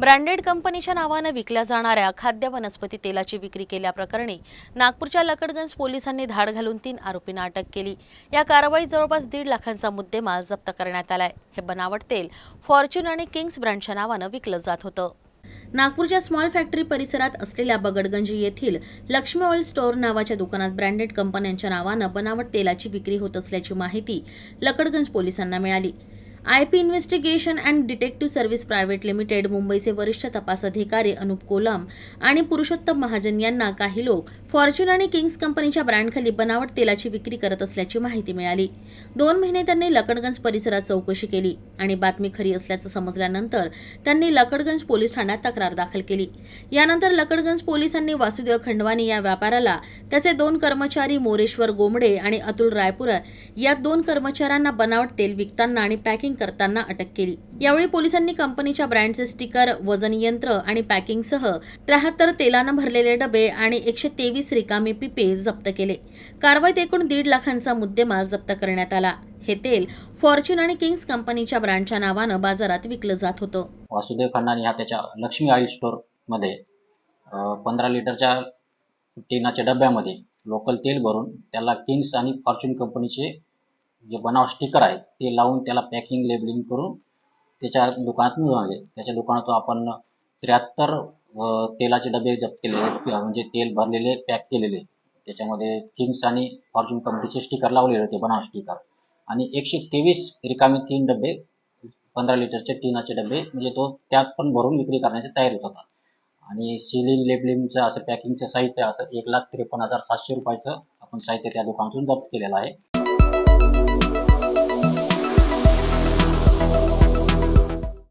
Branded कंपनीच्या नावानं विकल्या जाणाऱ्या खाद्य वनस्पती तेलाची विक्री केल्याप्रकरणी नागपूरच्या लकडगंज पोलिसांनी धाड घालून तीन आरोपींना अटक केली. या कारवाईत जवळपास दीड लाखांचा मुद्देमाल जप्त करण्यात आलाय. हे बनावट तेल फॉर्च्यून आणि किंग्स ब्रँडच्या नावानं विकलं जात होतं. नागपूरच्या स्मॉल फॅक्टरी परिसरात असलेल्या बगडगंज येथील लक्ष्मी ऑइल स्टोअर नावाच्या दुकानात ब्रँडेड कंपन्यांच्या नावानं बनावट तेलाची विक्री होत असल्याची माहिती लकडगंज पोलिसांना मिळाली. I P investigation and detective service private limited मुंबईचे वरिष्ठ तपास अधिकारी अनुप कोलम आणि पुरुषोत्तम महाजन यांना काही लोक फॉर्च्यून आणि किंग्स कंपनीच्या ब्रँडखाली बनावट तेलाची विक्री करत असल्याची माहिती मिळाली. दोन महिने त्यांनी लकडगंज परिसरात चौकशी केली आणि बातमी खरी असल्याचं समजल्यानंतर त्यांनी लकडगंज पोलीस ठाण्यात तक्रार दाखल केली. यानंतर लकडगंज पोलिसांनी वासुदेव खंडवानी या व्यापाऱ्याला त्याचे दोन कर्मचारी मोरेश्वर गोमडे आणि अतुल रायपुर या दोन कर्मचाऱ्यांना बनावट तेल विकताना आणि पॅकिंग करताना अटक केली. यावेळी पोलिसांनी कंपनीच्या ब्रँडचे स्टिकर वजन यंत्र आणि पॅकिंगसह त्र्याहत्तर तेलानं भरलेले डबे आणि एकशे तेवीस रिकामे पिपे जप्त केले. कारवाईत एकूण दीड लाखांचा मुद्देमाल जप्त करण्यात आला. हे तेल फॉर्च्यून आणि किंग्स कंपनीच्या ब्रँडच्या नावानं बाजारात विकलं जात होतं. वासुदेव खन्नानी हा त्याच्या लक्ष्मी ऑइल स्टोअरमध्ये पंधरा लिटरच्या टिनाच्या डब्यामध्ये लोकल तेल भरून त्याला किंग्स आणि फॉर्च्यून कंपनीचे जे बनाव स्टिकर आहेत ते लावून त्याला पॅकिंग लेबलिंग करून त्याच्या दुकानात मिळून आले. त्याच्या दुकानातून आपण त्र्याहत्तर तेलाचे डबे जप्त केले. म्हणजे तेल भरलेले पॅक केलेले. त्याच्यामध्ये किंग्स आणि फॉर्च्यून कंपनीचे स्टिकर लावलेले होते बनाव स्टिकर आणि एकशे तेवीस रिकामी तीन डबे पंधरा लिटरचे टिनाचे डबे म्हणजे तो त्यात पण भरून विक्री करण्याची तयारीत होता आणि सिलिंग लेबलिंगचं असं पॅकिंगचं साहित्य असं एक लाख त्रेपन्न हजार सातशे रुपयाचं आपण साहित्य त्या दुकानातून जप्त केलेलं आहे. you